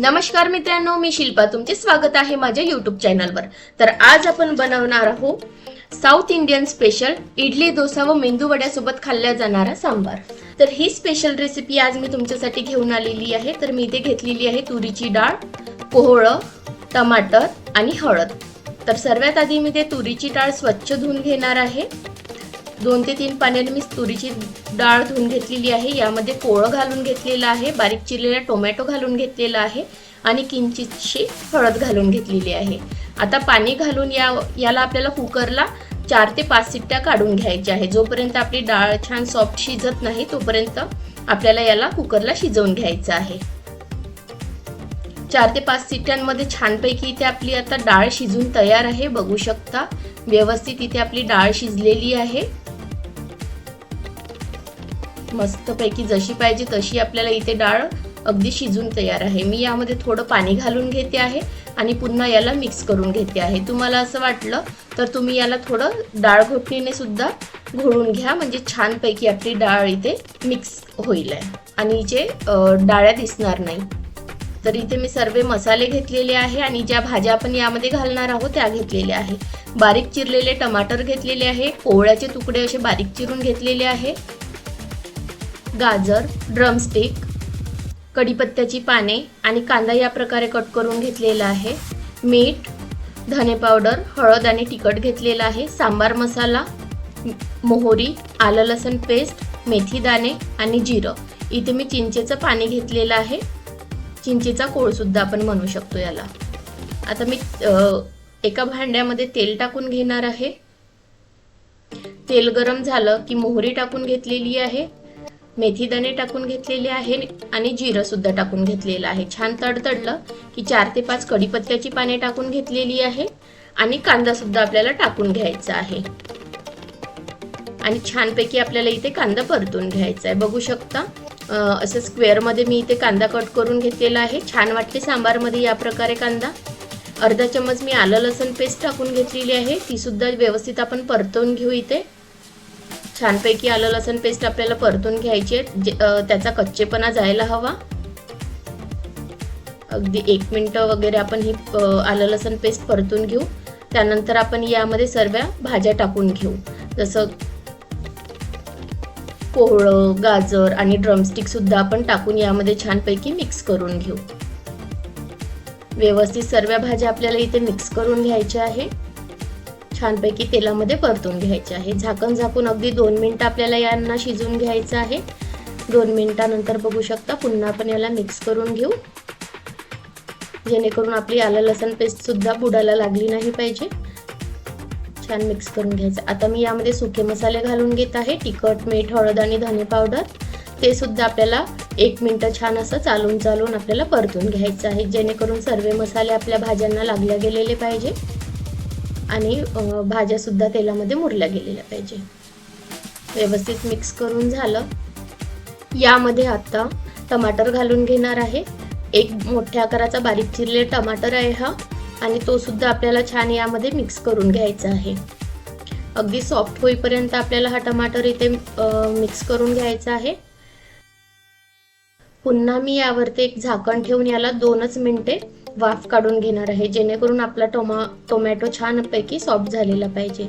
नमस्कार मित्रांनो मी शिल्पा. तुमचे स्वागत आहे माझ्या युट्यूब चॅनलवर तर आज आपण बनवणार आहोत south Indian special idli dosa व मेंदू वड्यासोबत खाल्ल्या जाणारा सांबार. तर ही स्पेशल रेसिपी आज मी तुमच्यासाठी घेऊन आलेली आहे. तर मी इथे घेतलेली आहे तुरीची डाळ कोहळं टमाटर आणि हळद. तर सर्वात आधी मी ते तुरीची डाळ स्वच्छ धुवून घेणार आहे. दोन ते तीन पाण्याने मी तुरीची डाळ धुवून घेतलेली आहे. यामध्ये पोळं घालून घेतलेलं आहे बारीक चिरलेला टोमॅटो घालून घेतलेला आहे आणि किंचितशी हळद घालून घेतलेली आहे. आता पाणी घालून या याला आपल्याला कुकरला चार ते पाच सिट्ट्या काढून घ्यायच्या आहे. जोपर्यंत आपली डाळ छान सॉफ्ट शिजत नाही तोपर्यंत आपल्याला याला कुकरला शिजवून घ्यायचं आहे. चार ते पाच सिट्ट्यांमध्ये छानपैकी इथे आपली आता डाळ शिजून तयार आहे. बघू शकता व्यवस्थित इथे आपली डाळ शिजलेली आहे. मस्तपैकी जशी पाहिजे तशी आपल्याला इथे डाळ अगदी शिजून तयार आहे. मी यामध्ये थोडं पाणी घालून घेते आहे आणि पुन्हा याला मिक्स करून घेते आहे. तुम्हाला असं वाटलं तर तुम्ही याला थोडं डाळ घोटणीने सुद्धा घोळून घ्या. म्हणजे छानपैकी आपली डाळ इथे मिक्स होईल आहे. आणि जे डाळ्या दिसणार नाही. तर इथे मी सर्व मसाले घेतलेले आहे आणि ज्या भाज्या आपण यामध्ये घालणार आहोत त्या घेतलेल्या आहे. बारीक चिरलेले टमाटर घेतलेले आहे. कोवळ्याचे तुकडे असे बारीक चिरून घेतलेले आहे. गाजर ड्रमस्टिक कढीपत्त्याची पाने आणि कांदा या प्रकारे कट करून घेतलेला आहे. मीठ धने पावडर हळद आणि तिखट घेतलेला आहे. सांबार मसाला मोहरी आलं लसण पेस्ट मेथी दाणे आणि जिरं. इथे मी चिंचेचं पाणी घेतलेलं आहे. चिंचेचा कोळसुद्धा आपण म्हणू शकतो याला. आता मी एका भांड्यामध्ये तेल टाकून घेणार आहे. तेल गरम झालं की मोहरी टाकून घेतलेली आहे. मेथीदाणे टाकून घेतलेले आहे आणि जिरं सुद्धा टाकून घेतलेलं आहे. छान तडतडलं की चार ते पाच कढीपत्त्याची पाने टाकून घेतलेली आहे आणि कांदा सुद्धा आपल्याला टाकून घ्यायचा आहे. आणि छानपैकी आपल्याला इथे कांदा परतून घ्यायचा आहे. बघू शकता असं स्क्वेअरमध्ये मी इथे कांदा कट करून घेतलेला आहे. छान वाटते सांबारमध्ये या प्रकारे कांदा. अर्धा चम्मच मी आलं लसूण पेस्ट टाकून घेतलेली आहे. ती सुद्धा व्यवस्थित आपण परतवून घेऊ इथे. छानपैकी आलं लसण पेस्ट आपल्याला परतून घ्यायची आहे. जे- त्याचा कच्चेपणा जायला हवा. अगदी एक मिनटं वगैरे आपण ही आलं लसण पेस्ट परतून घेऊ. त्यानंतर आपण यामध्ये सर्व भाज्या टाकून घेऊ. जसं कोहळं गाजर आणि ड्रमस्टिक सुद्धा आपण टाकून यामध्ये छानपैकी मिक्स करून घेऊ. व्यवस्थित सर्व भाज्या आपल्याला इथे मिक्स करून घ्यायच्या आहे. छानपैकी तेलामध्ये परतून घ्यायचे आहे. झाकण झाकून अगदी दोन मिनटं आपल्याला यांना शिजवून घ्यायचं आहे. दोन मिनटानंतर बघू शकता पुन्हा आपण याला मिक्स करून घेऊ. जेणेकरून आपली आलं लसण पेस्ट सुद्धा बुडाला लागली नाही पाहिजे. छान मिक्स करून घ्यायचं. आता मी यामध्ये सुके मसाले घालून घेत आहे. तिखट मीठ हळद आणि धने पावडर ते सुद्धा आपल्याला एक मिनटं छान असं चालून चालून आपल्याला परतून घ्यायचं आहे. जेणेकरून सर्व मसाले आपल्या भाज्यांना लागल्या गेलेले पाहिजे. आणि भाज्यासुद्धा तेलामध्ये मुरल्या गेलेल्या पाहिजे. व्यवस्थित मिक्स करून झालं. यामध्ये आता टमाटर घालून घेणार आहे. एक मोठ्या आकाराचा बारीक चिरले टमाटर आहे हा आणि तो सुद्धा आपल्याला छान यामध्ये मिक्स करून घ्यायचा आहे. अगदी सॉफ्ट होईपर्यंत आपल्याला हा टमाटर इथे मिक्स करून घ्यायचा आहे. पुन्हा मी यावरती एक झाकण ठेवून याला दोनच मिनिटे वाफ काढून घेणार आहे जेणेकरून आपला टोमा टोमॅटो छानपैकी सॉफ्ट झालेला पाहिजे.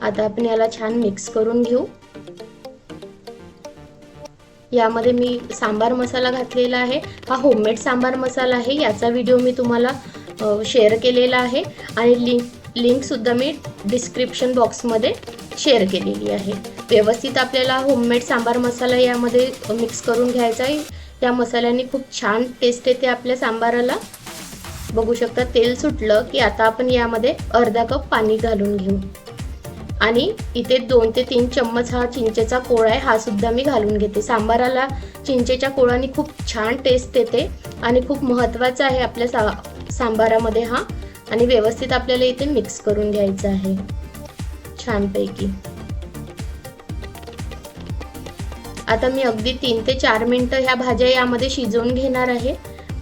आता आपण याला छान मिक्स करून घेऊ. यामध्ये मी सांबार मसाला घातलेला आहे. हा होममेड सांबार मसाला आहे याचा व्हिडिओ मी तुम्हाला शेअर केलेला आहे. आणि लिंक लिंकसुद्धा मी डिस्क्रिप्शन बॉक्समध्ये शेअर केलेली आहे. व्यवस्थित आपल्याला होममेड सांबार मसाला यामध्ये मिक्स करून घ्यायचा आहे. या मसाल्याने खूप छान टेस्ट येते आपल्या सांबाराला. बघू शकता तेल सुटलं की आता आपण यामध्ये अर्धा कप पाणी घालून घेऊ. आणि इथे दोन ते तीन चम्मच हा चिंचेचा कोळ आहे हा सुद्धा मी घालून घेते. सांबाराला चिंचेच्या कोळाने खूप छान टेस्ट येते आणि खूप महत्त्वाचा आहे आपल्या सा सांबारामध्ये हा. आणि व्यवस्थित आपल्याला इथे मिक्स करून घ्यायचं आहे. छानपैकी. आता मी अगदी तीन ते चार मिनटं ह्या भाज्या यामध्ये शिजवून घेणार आहे.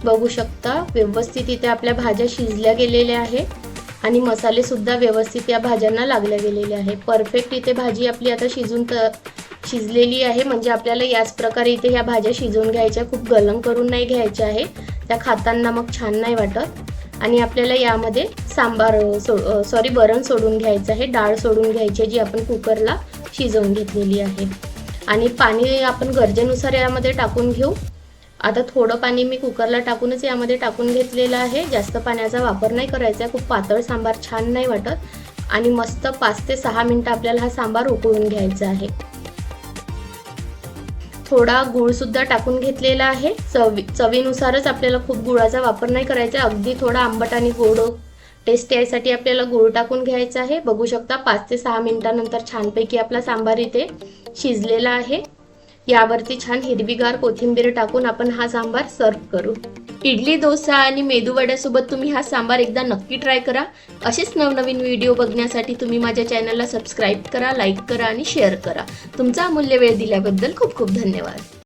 बघू शकता व्यवस्थित इथे आपल्या भाज्या शिजल्या गेलेल्या आहे आणि मसालेसुद्धा व्यवस्थित या भाज्यांना लागल्या गेलेले आहे परफेक्ट इथे भाजी आपली आता शिजून त शिजलेली आहे. म्हणजे आपल्याला याच प्रकारे इथे ह्या भाज्या शिजवून घ्यायच्या खूप गलम करून नाही घ्यायच्या आहे. त्या खाताना मग छान नाही वाटत. आणि आपल्याला यामध्ये सांबार सो सॉरी वरण सोडून घ्यायचं आहे. डाळ सोडून घ्यायची आहे जी आपण कुकरला शिजवून घेतलेली आहे. आणि पाणी आपण गरजेनुसार यामध्ये टाकून घेऊ. आता थोडं पाणी मी कुकरला टाकूनच यामध्ये टाकून घेतलेलं आहे. जास्त पाण्याचा वापर नाही करायचा. खूप पातळ सांबार छान नाही वाटत. आणि मस्त पाच ते सहा मिनटं आपल्याला हा सांबार उकळून घ्यायचा आहे. थोडा गुळसुद्धा टाकून घेतलेला आहे. चवी चवीनुसारच आपल्याला खूप गुळाचा वापर नाही करायचा. अगदी थोडा आंबट आणि गोड टेस्ट यासाठी आपल्याला गुळ टाकून घ्यायचा आहे. बघू शकता पाच ते सहा मिनिटानंतर छानपैकी आपला सांबार इथे शिजलेला आहे. यावरती छान हिरवीगार कोथिंबीर टाकून आपण हा सांबार सर्व करू. इडली डोसा आणि मेदू वड्यासोबत तुम्ही हा सांबार एकदा नक्की ट्राय करा. असेच नवनवीन व्हिडिओ बघण्यासाठी तुम्ही माझ्या चॅनलला सबस्क्राईब करा लाईक करा आणि शेअर करा. तुमचा अमूल्य वेळ दिल्याबद्दल खूप खूप धन्यवाद.